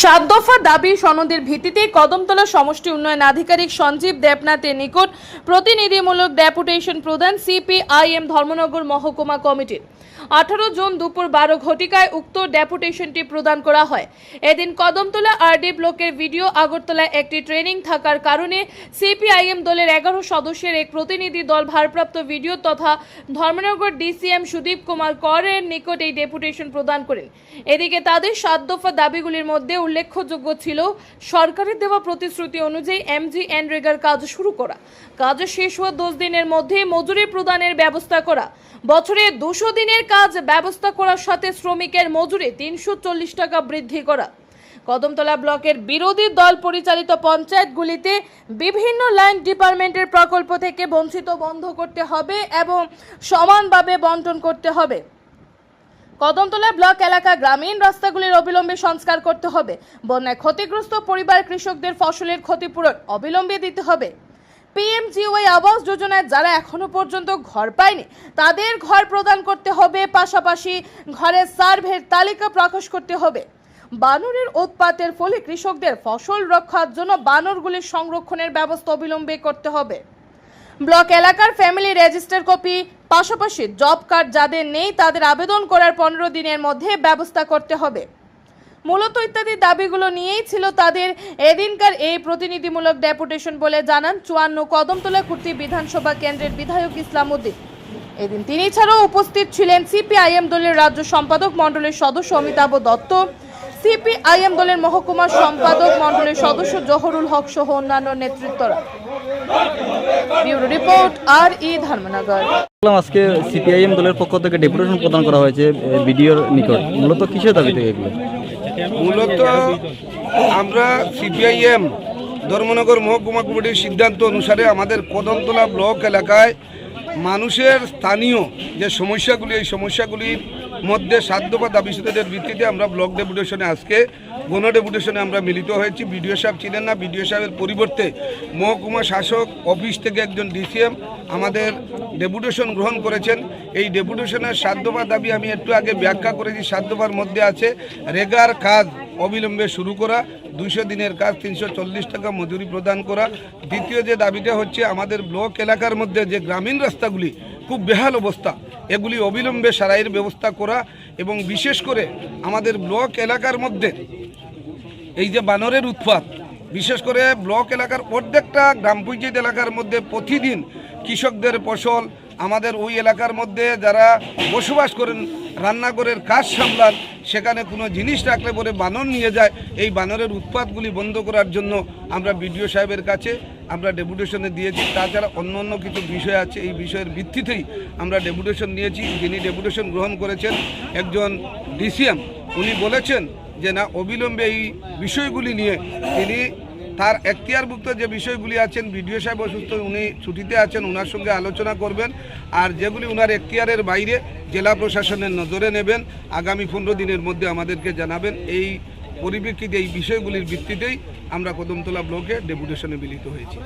সাত দফা দাবি সনদের ভিত্তিতে কদমতলা সমষ্টি উন্নয়ন আধিকারিক সঞ্জীব দেবনাথের নিকট প্রতিনিধিমূলক ডেপুটেশন প্রদান সিপিআইএম ধর্মনগর মহকুমা কমিটির। আঠারো জুন দুপুর বারো ঘটিকায় উক্ত ডেপুটেশনটি প্রদান করা হয়। এদিন কদমতলা আরডি ব্লকের ভিডিও আগরতলায় একটি ট্রেনিং থাকার কারণে সিপিআইএম দলের এগারো সদস্যের এক প্রতিনিধি দল ভারপ্রাপ্ত ভিডিও তথা ধর্মনগর ডিসিএম সুদীপ কুমার করের নিকট এই ডেপুটেশন প্রদান করেন। এদিকে তাদের সাত দফা দাবিগুলির মধ্যে উল্লেখযোগ্য ছিল, সরকারের দেওয়া প্রতিশ্রুতি অনুযায়ী এমজি রেগার কাজ শুরু করা, কাজ শেষ হওয়া দশ দিনের মধ্যে মজুরি প্রদানের ব্যবস্থা করা, বছরে দুশো দিনের কাজ, ব্যবস্থা করার সাথে শ্রমিকের মজুরি তিনশো চল্লিশ টাকা বৃদ্ধি করা। কদমতলা ব্লকের বিরোধী দল পরিচালিত পঞ্চায়েতগুলিতে বিভিন্ন লাইন ডিপার্টমেন্টের প্রকল্প থেকে বঞ্চিত বন্ধ করতে হবে এবং সমানভাবে বন্টন করতে হবে। কদমতলা ব্লক এলাকা গ্রামীণ রাস্তাগুলির অবিলম্বে সংস্কার করতে হবে। বন্যায় ক্ষতিগ্রস্ত পরিবার কৃষকদের ফসলের ক্ষতিপূরণ অবিলম্বে দিতে হবে। পিএমজিওয়াই আবাস যোজনায় যারা এখনও পর্যন্ত ঘর পায়নি, তাদের ঘর প্রদান করতে হবে, পাশাপাশি ঘরের সার্ভের তালিকা প্রকাশ করতে হবে। বানরের উৎপাতের ফলে কৃষকদের ফসল রক্ষার জন্য বানরগুলির সংরক্ষণের ব্যবস্থা অবিলম্বে করতে হবে। ব্লক এলাকার ফ্যামিলি রেজিস্টার কপি, পাশাপাশি জব কার্ড যাদের নেই, তাদের আবেদন করার পনেরো দিনের মধ্যে ব্যবস্থা করতে হবে। মূলত ইত্যাদি দাবিগুলো নিয়েই ছিল তাদের এদিনকার এই প্রতিনিধিমূলক ডেপুটেশন বলে জানান চুয়ান্ন কদমতলা কুর্তি বিধানসভা কেন্দ্রের বিধায়ক ইসলাম উদ্দিন এদিন তিনি ছাড়াও উপস্থিত ছিলেন সিপিআইএম দলের রাজ্য সম্পাদক মণ্ডলের সদস্য অমিতাভ দত্ত, সিপিআইএম দলের মহকুমা সম্পাদক মণ্ডলের সদস্য জহরুল হক সহ অন্যান্য নেতৃত্বরা। আজকে সিপিআইএম দলের পক্ষ থেকে ডেপুটেশন প্রদান করা হয়েছে বিডিওর নিকট। মূলত কিসের দাবিতে এগুলো? মূলত আমরা সিপিআইএম ধর্মনগর মহকুমা কমিটির সিদ্ধান্ত অনুসারে আমাদের কদমতলা ব্লক এলাকায় মানুষের স্থানীয় যে সমস্যাগুলি, এই সমস্যাগুলির মধ্যে সাধ্য বা দাবি সুদের ভিত্তিতে আমরা ব্লক ডেপুটেশনে আজকে গণ ডেপুটেশনে আমরা মিলিত হয়েছি। বিডিও সাহেব ছিলেন না। বিডিও সাহেবের পরিবর্তে মহকুমা শাসক, অফিস থেকে একজন ডিসিএম আমাদের ডেপুটেশন গ্রহণ করেছেন। এই ডেপুটেশনের সাধ্যবার দাবি আমি একটু আগে ব্যাখ্যা করেছি। সাধ্যবার মধ্যে আছে রেগার কাজ অবিলম্বে শুরু করা, দুইশো দিনের কাজ, তিনশো চল্লিশ টাকা মজুরি প্রদান করা। দ্বিতীয় যে দাবিটা হচ্ছে, আমাদের ব্লক এলাকার মধ্যে যে গ্রামীণ রাস্তাগুলি খুব বেহাল অবস্থা। এগুলি অবিলম্বে সারাইয়ের ব্যবস্থা করা এবং বিশেষ করে আমাদের ব্লক এলাকার মধ্যে এই যে বানরের উৎপাত, বিশেষ করে ব্লক এলাকার প্রত্যেকটা গ্রাম পঞ্চায়েত এলাকার মধ্যে প্রতিদিন কৃষকদের ফসল আমাদের ওই এলাকার মধ্যে যারা বসবাস করেন, রান্নাঘরের কাজ সামলান সেখানে কোনো জিনিস রাখলে পরে বানর নিয়ে যায়। এই বানরের উৎপাতগুলি বন্ধ করার জন্য আমরা বিডিও সাহেবের কাছে আমরা ডেপুটেশনে দিয়েছি। তাছাড়া অন্য অন্য কিছু বিষয় আছে, এই বিষয়ের ভিত্তিতেই আমরা ডেপুটেশন নিয়েছি। যিনি ডেপুটেশন গ্রহণ করেছেন, একজন ডিসিএম, উনি বলেছেন যে না, অবিলম্বে এই বিষয়গুলি নিয়ে তিনি তার এক্তিয়ারভুক্ত যে বিষয়গুলি আছেন, বিডিও সাহেব অসুস্থ, উনি ছুটিতে আছেন ওনার সঙ্গে আলোচনা করবেন। আর যেগুলি ওনার এক্তিয়ারের বাইরে, জেলা প্রশাসনের নজরে নেবেন। আগামী পনেরো দিনের মধ্যে আমাদেরকে জানাবেন। এই পরিপ্রেক্ষিতে এই বিষয়গুলির ভিত্তিতেই আমরা কদমতলা ব্লকে ডেপুটেশনে মিলিত হয়েছি।